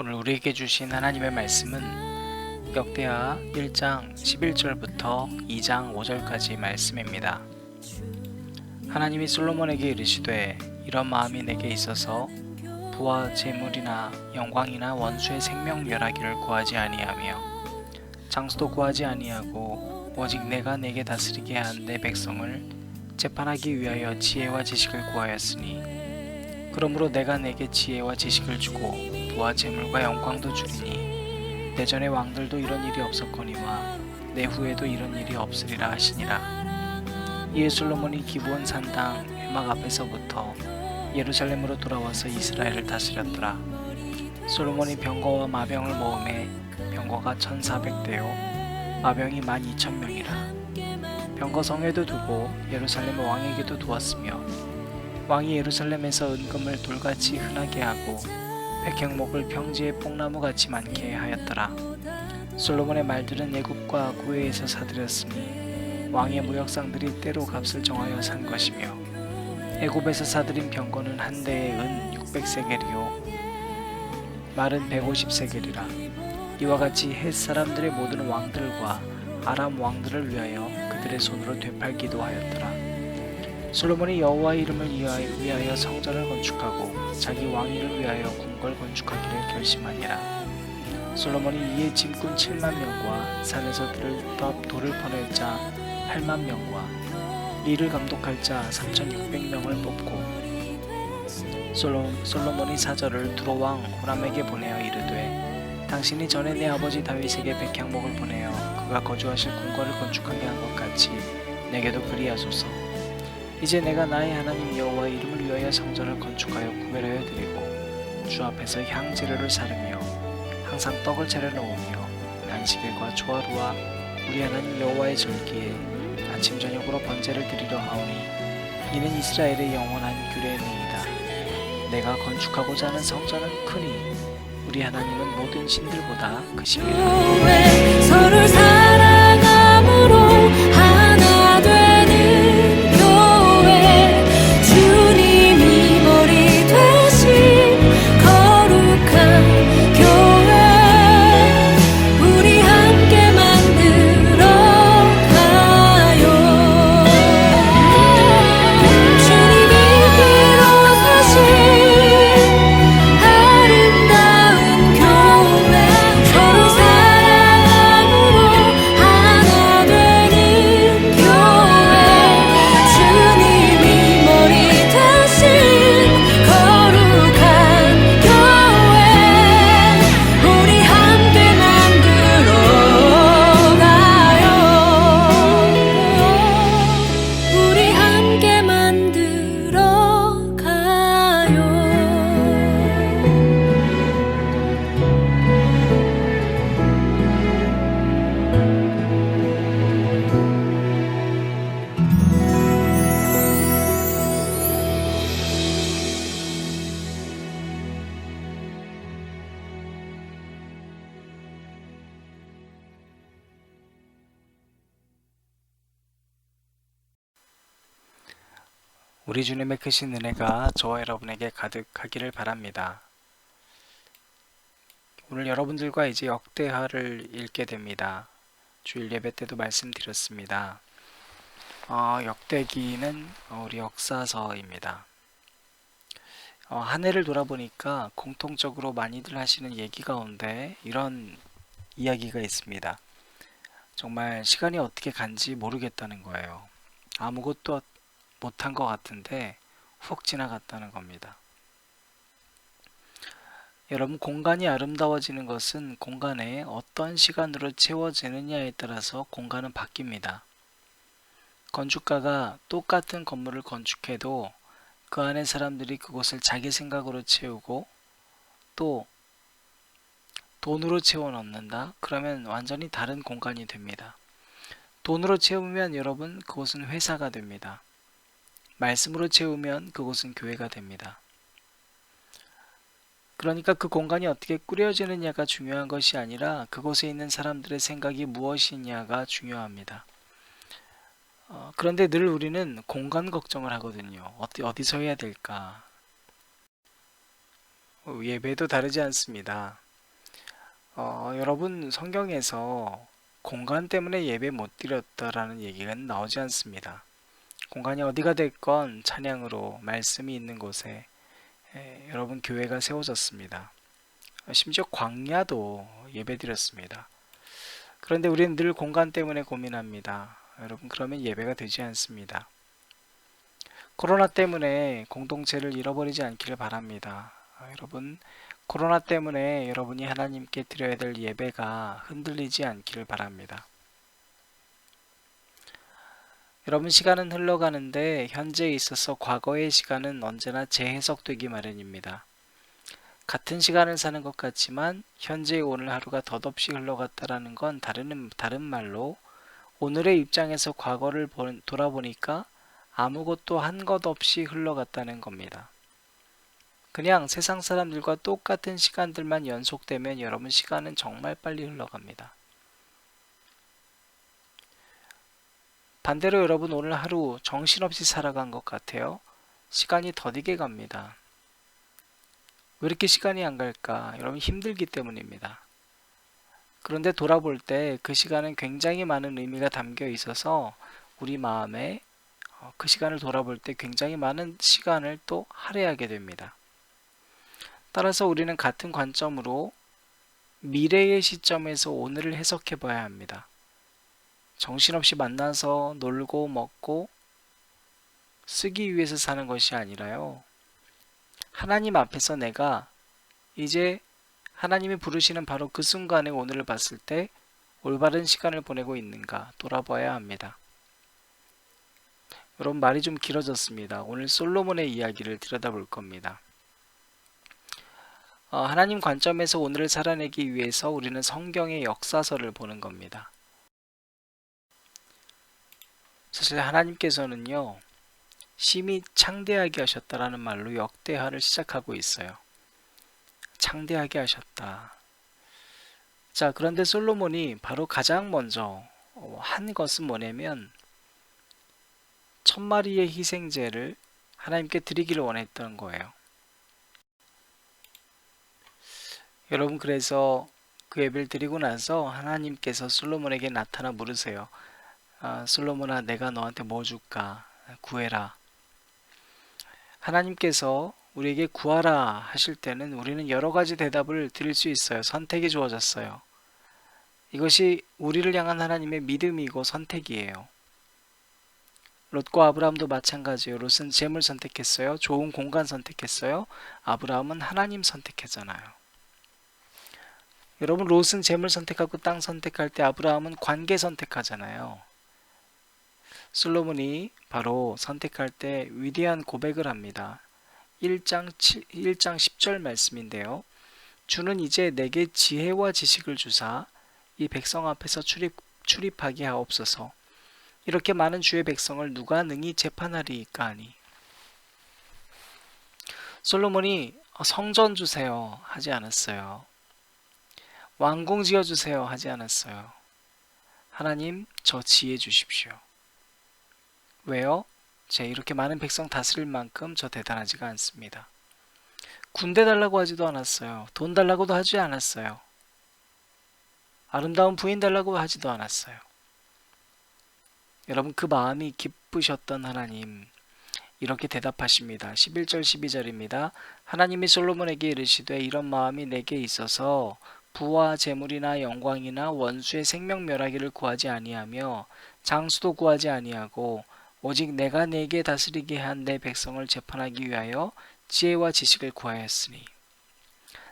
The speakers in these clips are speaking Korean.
오늘 우리에게 주신 하나님의 말씀은 역대하 1장 11절부터 2장 5절까지 말씀입니다. 하나님이 솔로몬에게 이르시되 이런 마음이 내게 있어서 부와 재물이나 영광이나 원수의 생명 멸하기를 구하지 아니하며 장수도 구하지 아니하고 오직 내가 내게 다스리게 한 내 백성을 재판하기 위하여 지혜와 지식을 구하였으니 그러므로 내가 내게 지혜와 지식을 주고 부와 재물과 영광도 주리니 내 전의 왕들도 이런 일이 없었거니와 내 후에도 이런 일이 없으리라 하시니라. 이에 솔로몬이 기브온 산당 회막 앞에서부터 예루살렘으로 돌아와서 이스라엘을 다스렸더라. 솔로몬이 병거와 마병을 모음에 병거가 1400대요. 마병이 12,000명이라. 병거 성에도 두고 예루살렘 왕에게도 두었으며 왕이 예루살렘에서 은금을 돌같이 흔하게 하고 백향목을 평지에 뽕나무같이 많게 하였더라. 솔로몬의 말들은 애굽과 구해에서 사들였으니 왕의 무역상들이 때로 값을 정하여 산 것이며 애굽에서 사들인 병거는 한 대에 은 600세겔이요 말은 150세겔이라 이와 같이 헷 사람들의 모든 왕들과 아람 왕들을 위하여 그들의 손으로 되팔기도 하였더라. 솔로몬이 여호와의 이름을 위하여, 성전을 건축하고 자기 왕위를 위하여 궁궐 건축하기를 결심하니라. 솔로몬이 이에 짐꾼 7만 명과 산에서 돌을 퍼낼 자 8만 명과 리를 감독할 자 3,600명을 뽑고 솔로, 솔로몬이 사절을 두로 왕 호람에게 보내어 이르되 당신이 전에 내 아버지 다윗에게 백향목을 보내어 그가 거주하실 궁궐을 건축하게 한 것 같이 내게도 그리하소서. 이제 내가 나의 하나님 여호와의 이름을 위하여 성전을 건축하여 구별하여 드리고 주 앞에서 향 재료를 사르며 항상 떡을 차려 놓으며 안식일과 초하루와 우리 하나님 여호와의 절기에 아침 저녁으로 번제를 드리려 하오니 이는 이스라엘의 영원한 규례니이다. 내가 건축하고자 하는 성전은 크니 우리 하나님은 모든 신들보다 크심이라. 우리 주님의 크신 은혜가 저와 여러분에게 가득하기를 바랍니다. 오늘 여러분들과 이제 역대하를 읽게 됩니다. 주일 예배 때도 말씀드렸습니다. 어, 역대기는 우리 역사서입니다. 어, 한 해를 돌아보니까 공통적으로 많이들 하시는 얘기 가운데 이런 이야기가 있습니다. 정말 시간이 어떻게 간지 모르겠다는 거예요. 아무것도 못한 것 같은데 훅 지나갔다는 겁니다. 여러분, 공간이 아름다워지는 것은 공간에 어떤 시간으로 채워지느냐에 따라서 공간은 바뀝니다. 건축가가 똑같은 건물을 건축해도 그 안에 사람들이 그곳을 자기 생각으로 채우고 또 돈으로 채워 넣는다? 그러면 완전히 다른 공간이 됩니다. 돈으로 채우면 여러분 그곳은 회사가 됩니다. 말씀으로 채우면 그곳은 교회가 됩니다. 그러니까 그 공간이 어떻게 꾸려지느냐가 중요한 것이 아니라 그곳에 있는 사람들의 생각이 무엇이냐가 중요합니다. 어, 그런데 늘 우리는 공간 걱정을 하거든요. 어디, 어디서 해야 될까? 어, 예배도 다르지 않습니다. 어, 여러분 성경에서 공간 때문에 예배 못 드렸다라는 얘기가 나오지 않습니다. 공간이 어디가 됐건 찬양으로 말씀이 있는 곳에 에, 여러분 교회가 세워졌습니다. 어, 심지어 광야도 예배드렸습니다. 그런데 우리는 늘 공간 때문에 고민합니다. 여러분 그러면 예배가 되지 않습니다. 코로나 때문에 공동체를 잃어버리지 않기를 바랍니다. 아, 여러분 코로나 때문에 여러분이 하나님께 드려야 될 예배가 흔들리지 않기를 바랍니다. 여러분 시간은 흘러가는데 현재에 있어서 과거의 시간은 언제나 재해석되기 마련입니다. 같은 시간을 사는 것 같지만 현재의 오늘 하루가 덧없이 흘러갔다라는 건 다른 다른 말로 오늘의 입장에서 과거를 보- 돌아보니까 아무것도 한 것 없이 흘러갔다는 겁니다. 그냥 세상 사람들과 똑같은 시간들만 연속되면 여러분 시간은 정말 빨리 흘러갑니다. 반대로 여러분 오늘 하루 정신없이 살아간 것 같아요. 시간이 더디게 갑니다. 왜 이렇게 시간이 안 갈까? 여러분 힘들기 때문입니다. 그런데 돌아볼 때 그 시간은 굉장히 많은 의미가 담겨 있어서 우리 마음에 어, 그 시간을 돌아볼 때 굉장히 많은 시간을 또 할애하게 됩니다. 따라서 우리는 같은 관점으로 미래의 시점에서 오늘을 해석해 봐야 합니다. 정신없이 만나서 놀고 먹고 쓰기 위해서 사는 것이 아니라요. 하나님 앞에서 내가 이제 하나님이 부르시는 바로 그 순간에 오늘을 봤을 때 올바른 시간을 보내고 있는가 돌아봐야 합니다. 여러분 말이 좀 길어졌습니다. 오늘 솔로몬의 이야기를 들여다볼 겁니다. 어, 하나님 관점에서 오늘을 살아내기 위해서 우리는 성경의 역사서를 보는 겁니다. 사실 하나님께서는요, 심히 창대하게 하셨다라는 말로 역대하를 시작하고 있어요. 창대하게 하셨다. 자, 그런데 솔로몬이 바로 가장 먼저 어, 한 것은 뭐냐면, 천 마리의 희생제를 하나님께 드리기를 원했던 거예요. 여러분 그래서 그 예배를 드리고 나서 하나님께서 솔로몬에게 나타나 물으세요. 아, 솔로몬아 내가 너한테 뭐 줄까? 구해라. 하나님께서 우리에게 구하라 하실 때는 우리는 여러 가지 대답을 드릴 수 있어요. 선택이 주어졌어요. 이것이 우리를 향한 하나님의 믿음이고 선택이에요. 롯과 아브라함도 마찬가지예요. 롯은 재물 선택했어요. 좋은 공간 선택했어요. 아브라함은 하나님 선택했잖아요. 여러분 롯은 재물 선택하고 땅 선택할 때 아브라함은 관계 선택하잖아요. 솔로몬이 바로 선택할 때 위대한 고백을 합니다. 1장 7, 1장 10절 말씀인데요. 주는 이제 내게 지혜와 지식을 주사 이 백성 앞에서 출입 출입하게 하옵소서. 이렇게 많은 주의 백성을 누가 능히 재판하리이까 하니. 솔로몬이 어, 성전 주세요 하지 않았어요. 왕궁 지어 주세요 하지 않았어요. 하나님 저 지혜 주십시오. 왜요? 제 이렇게 많은 백성 다스릴 만큼 저 대단하지가 않습니다. 군대 달라고 하지도 않았어요. 돈 달라고도 하지 않았어요. 아름다운 부인 달라고 하지도 않았어요. 여러분 그 마음이 기쁘셨던 하나님 이렇게 대답하십니다. 11절 12절입니다. 하나님이 솔로몬에게 이르시되 이런 마음이 내게 있어서 부와 재물이나 영광이나 원수의 생명 멸하기를 구하지 아니하며 장수도 구하지 아니하고 오직 내가 내게 다스리게 한 내 백성을 재판하기 위하여 지혜와 지식을 구하였으니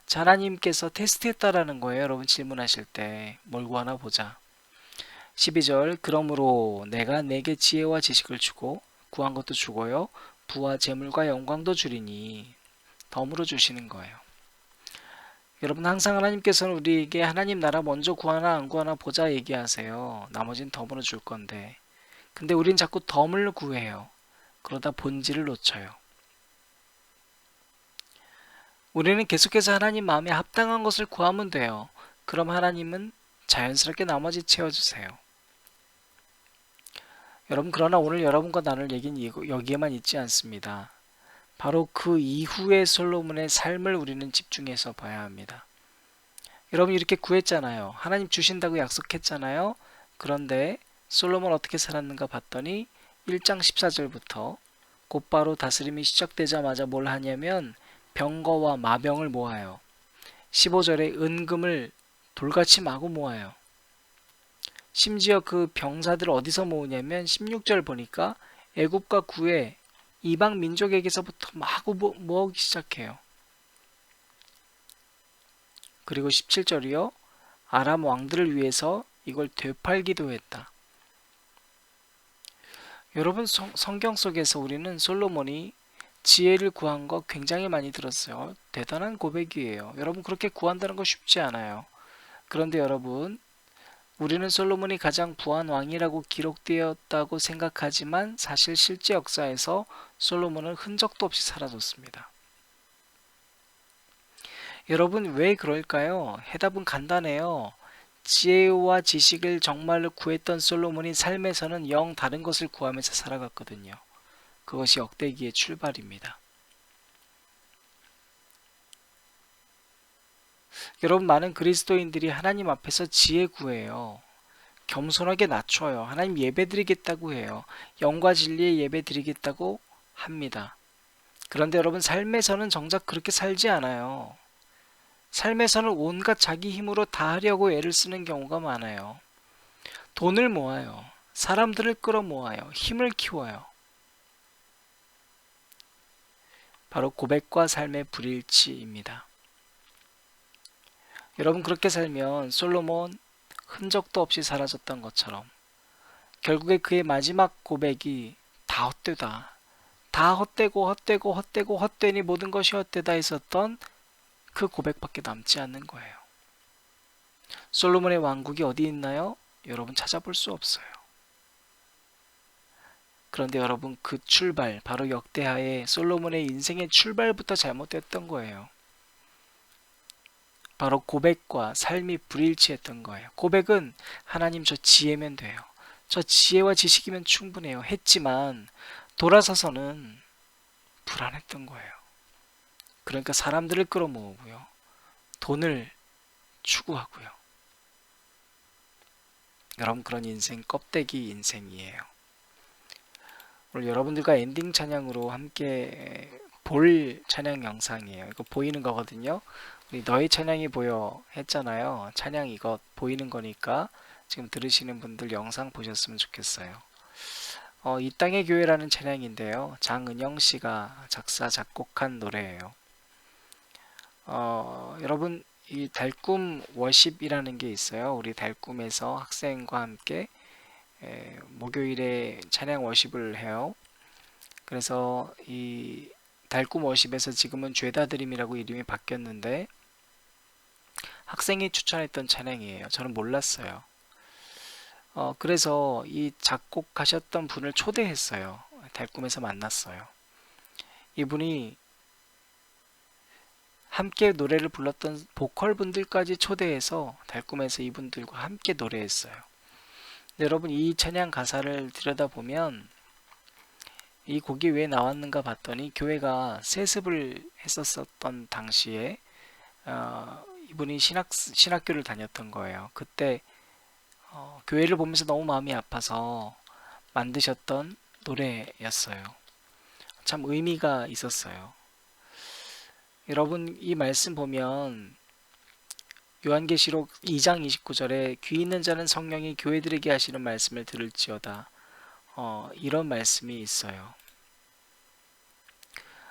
자, 하나님께서 테스트했다라는 거예요. 여러분 질문하실 때 뭘 구하나 보자. 12절 그러므로 내가 내게 지혜와 지식을 주고 구한 것도 주고요. 부와 재물과 영광도 주리니 덤으로 주시는 거예요. 여러분 항상 하나님께서는 우리에게 하나님 나라 먼저 구하나 안 구하나 보자 얘기하세요. 나머지는 덤으로 줄 건데. 근데 우린 자꾸 덤을 구해요. 그러다 본질을 놓쳐요. 우리는 계속해서 하나님 마음에 합당한 것을 구하면 돼요. 그럼 하나님은 자연스럽게 나머지 채워주세요. 여러분 그러나 오늘 여러분과 나눌 얘기는 여기에만 있지 않습니다. 바로 그 이후의 솔로몬의 삶을 우리는 집중해서 봐야 합니다. 여러분 이렇게 구했잖아요. 하나님 주신다고 약속했잖아요. 그런데 솔로몬 어떻게 살았는가 봤더니 1장 14절부터 곧바로 다스림이 시작되자마자 뭘 하냐면 병거와 마병을 모아요. 15절에 은금을 돌같이 마구 모아요. 심지어 그 병사들 어디서 모으냐면 16절 보니까 애굽과 구에 이방 민족에게서부터 마구 모- 모으기 시작해요. 그리고 17절이요. 아람 왕들을 위해서 이걸 되팔기도 했다. 여러분 성, 성경 속에서 우리는 솔로몬이 지혜를 구한 거 굉장히 많이 들었어요. 대단한 고백이에요. 여러분 그렇게 구한다는 거 쉽지 않아요. 그런데 여러분 우리는 솔로몬이 가장 부한 왕이라고 기록되었다고 생각하지만 사실 실제 역사에서 솔로몬은 흔적도 없이 사라졌습니다. 여러분 왜 그럴까요? 해답은 간단해요. 지혜와 지식을 정말로 구했던 솔로몬이 삶에서는 영 다른 것을 구하면서 살아갔거든요. 그것이 억대기의 출발입니다. 여러분 많은 그리스도인들이 하나님 앞에서 지혜 구해요. 겸손하게 낮춰요. 하나님 예배 드리겠다고 해요. 영과 진리의 예배 드리겠다고 합니다. 그런데 여러분 삶에서는 정작 그렇게 살지 않아요. 삶에서는 온갖 자기 힘으로 다 하려고 애를 쓰는 경우가 많아요. 돈을 모아요. 사람들을 끌어모아요. 힘을 키워요. 바로 고백과 삶의 불일치입니다. 여러분 그렇게 살면 솔로몬 흔적도 없이 사라졌던 것처럼 결국에 그의 마지막 고백이 다 헛되다. 다 헛되고 헛되고 헛되고 헛되니 모든 것이 헛되다 했었던 그 고백밖에 남지 않는 거예요. 솔로몬의 왕국이 어디 있나요? 여러분 찾아볼 수 없어요. 그런데 여러분 그 출발, 바로 역대하의 솔로몬의 인생의 출발부터 잘못됐던 거예요. 바로 고백과 삶이 불일치했던 거예요. 고백은 하나님 저 지혜면 돼요. 저 지혜와 지식이면 충분해요. 했지만 돌아서서는 불안했던 거예요. 그러니까 사람들을 끌어모으고요. 돈을 추구하고요. 여러분 그런 인생 껍데기 인생이에요. 오늘 여러분들과 엔딩 찬양으로 함께 볼 찬양 영상이에요. 이거 보이는 거거든요. 우리 너의 찬양이 보여 했잖아요. 찬양 이거 보이는 거니까 지금 들으시는 분들 영상 보셨으면 좋겠어요. 어, 이 땅의 교회라는 찬양인데요. 장은영 씨가 작사 작곡한 노래예요. 어, 여러분 이 달꿈 워십이라는 게 있어요. 우리 달꿈에서 학생과 함께 에, 목요일에 찬양 워십을 해요. 그래서 이 달꿈 워십에서 지금은 죄다 드림이라고 이름이 바뀌었는데 학생이 추천했던 찬양이에요. 저는 몰랐어요. 어, 그래서 이 작곡하셨던 분을 초대했어요. 달꿈에서 만났어요. 이분이 함께 노래를 불렀던 보컬 분들까지 초대해서 달꿈에서 이분들과 함께 노래했어요. 여러분 이 찬양 가사를 들여다보면 이 곡이 왜 나왔는가 봤더니 교회가 세습을 했었었던 당시에 어, 이분이 신학 신학교를 다녔던 거예요. 그때 어, 교회를 보면서 너무 마음이 아파서 만드셨던 노래였어요. 참 의미가 있었어요. 여러분 이 말씀 보면 요한계시록 2장 29절에 귀 있는 자는 성령이 교회들에게 하시는 말씀을 들을지어다. 어, 이런 말씀이 있어요.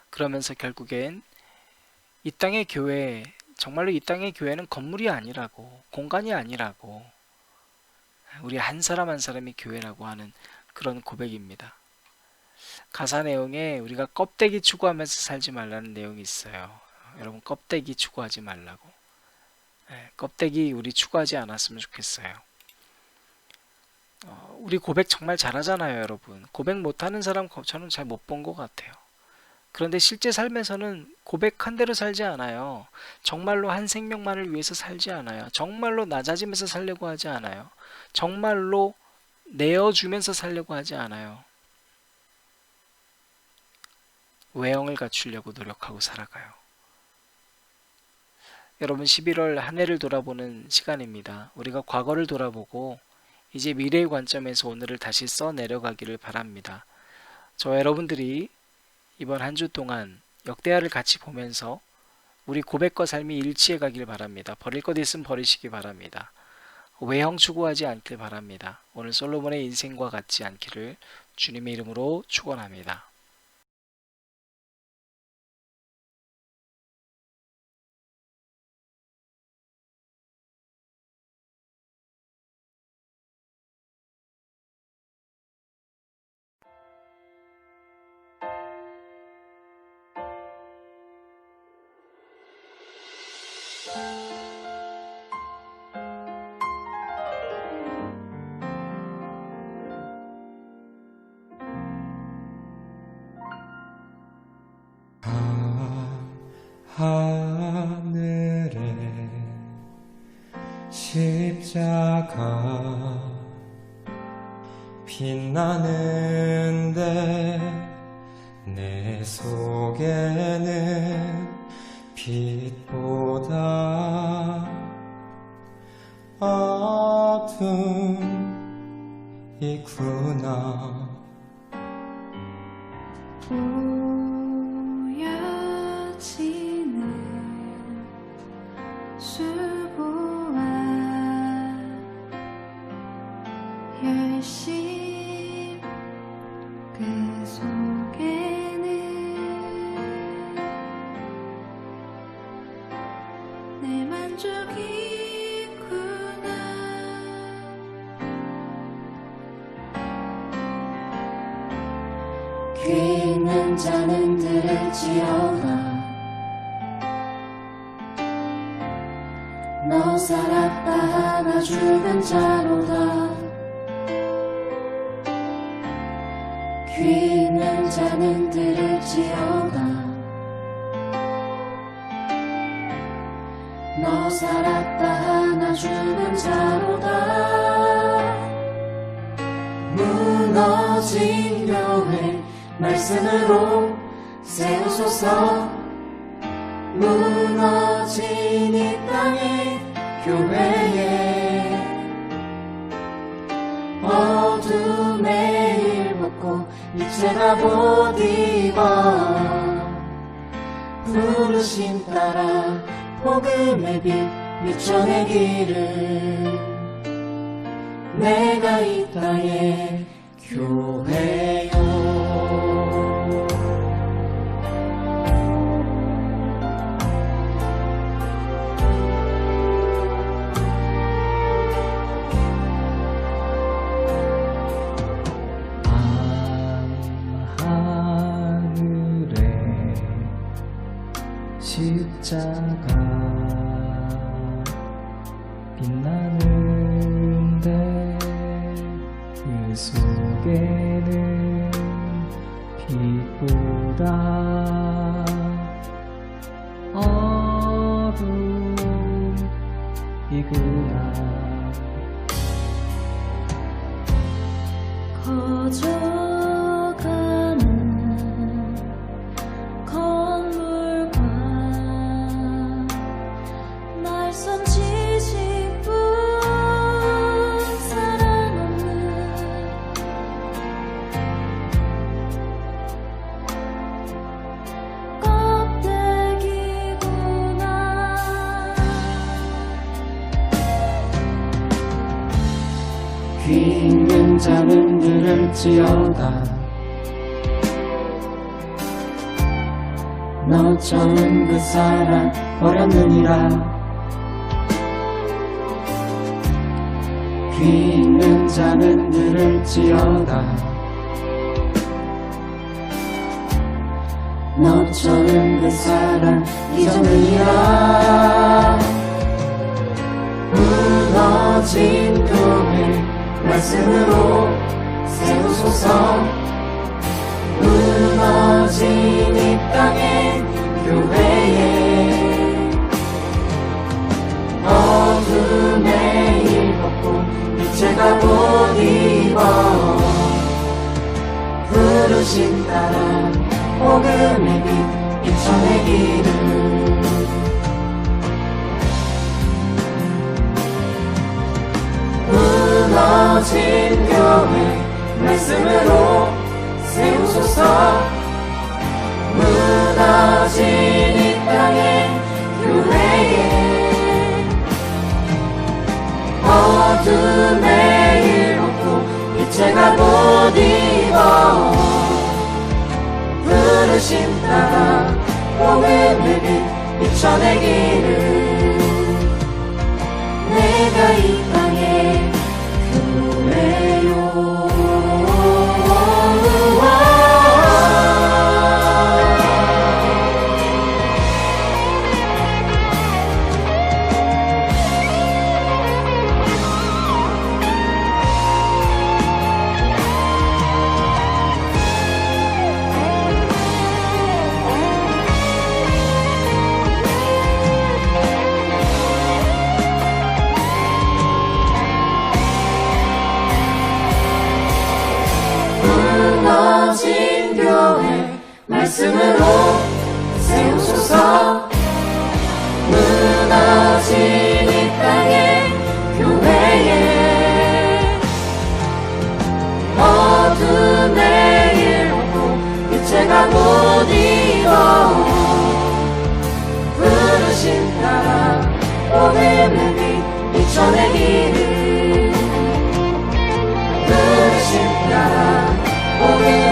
그러면서 결국엔 이 땅의 교회, 정말로 이 땅의 교회는 건물이 아니라고, 공간이 아니라고, 우리 한 사람 한 사람이 교회라고 하는 그런 고백입니다. 가사 내용에 우리가 껍데기 추구하면서 살지 말라는 내용이 있어요. 여러분 껍데기 추구하지 말라고. 껍데기 우리 추구하지 않았으면 좋겠어요. 어, 우리 고백 정말 잘하잖아요, 여러분. 고백 못하는 사람 거- 저는 잘 못 본 것 같아요. 그런데 실제 삶에서는 고백한 대로 살지 않아요. 정말로 한 생명만을 위해서 살지 않아요. 정말로 낮아지면서 살려고 하지 않아요. 정말로 내어주면서 살려고 하지 않아요. 외형을 갖추려고 노력하고 살아가요. 여러분 11월 한 해를 돌아보는 시간입니다. 우리가 과거를 돌아보고 이제 미래의 관점에서 오늘을 다시 써 내려가기를 바랍니다. 저 여러분들이 이번 한 주 동안 역대하를 같이 보면서 우리 고백과 삶이 일치해 가길 바랍니다. 버릴 것 있으면 버리시기 바랍니다. 외형 추구하지 않길 바랍니다. 오늘 솔로몬의 인생과 같지 않기를 주님의 이름으로 축원합니다. 하늘에 십자가 빛나는데 내 속에는 빛보다 어둠이구나 귀 있는 자는 들을지어다. 너 살았다 하나 죽은 자로다. 귀 있는 자는 들을지어다 살았다 하나 죽은 자로다. 무너진 교회 말씀으로 세우소서. 무너진 이 땅의 교회에 어둠의 일 벗고 이제가 못 입어. 부르심 따라 복음의 빛 비춰내기를. 내가 이 땅의 교회요. 하늘에 십자가 자는 들을지어다. 너처럼 그 사랑 버렸느니라. 귀 있는 자는 들을지어다. 너처럼 그 사랑 잊었느니라. 무너진 교회 말씀으 부르심 따라 복음의 빛 비춰내기를 내가 이 땅에 말씀으로 세우소서. 무너진 이 땅의 교회에. 어둠의 일 벗고 빛의 갑옷 입어. 부르신 따라 빛 비춰내기를 부르신 따라 복음의